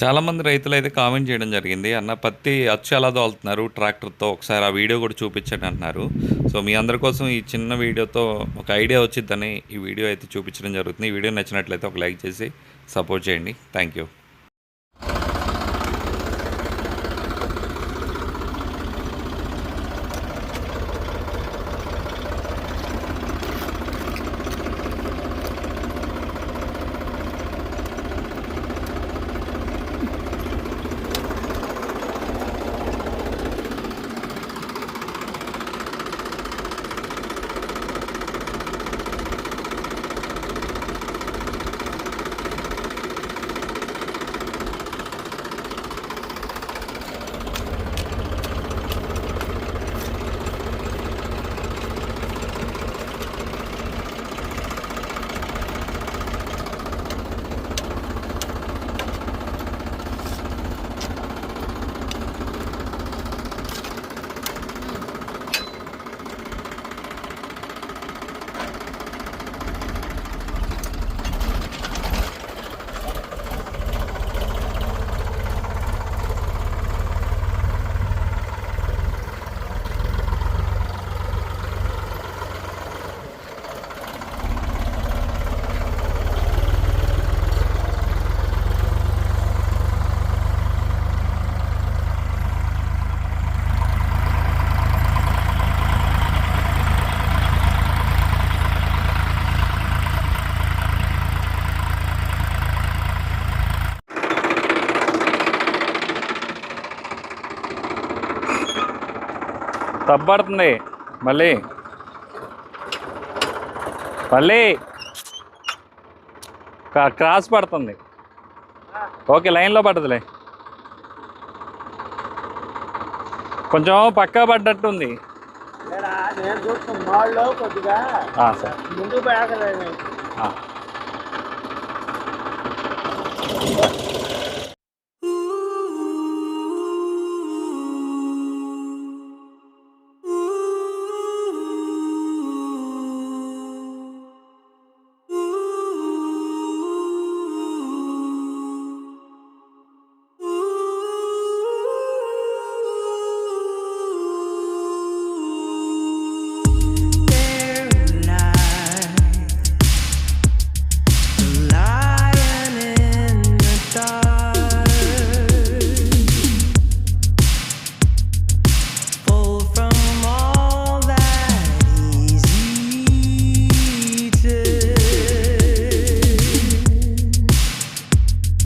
చాలామంది రైతులు అయితే కామెంట్ చేయడం జరిగింది అన్న పత్తి అచ్చు ఎలా దోలుతున్నారు ట్రాక్టర్తో ఒకసారి ఆ వీడియో కూడా చూపించండి అంటున్నారు. సో మీ అందరి కోసం ఈ చిన్న వీడియోతో ఒక ఐడియా వచ్చిద్దని ఈ వీడియో అయితే చూపించడం జరుగుతుంది. ఈ వీడియో నచ్చినట్లయితే ఒక లైక్ చేసి సపోర్ట్ చేయండి. Thank you. తప్పడుతుంది మళ్ళీ. మళ్ళీ. క్రాస్ పడుతుంది. ఓకే లైన్లో పడుతుందిలే కొంచెం పక్కా పడ్డట్టుంది. సరే.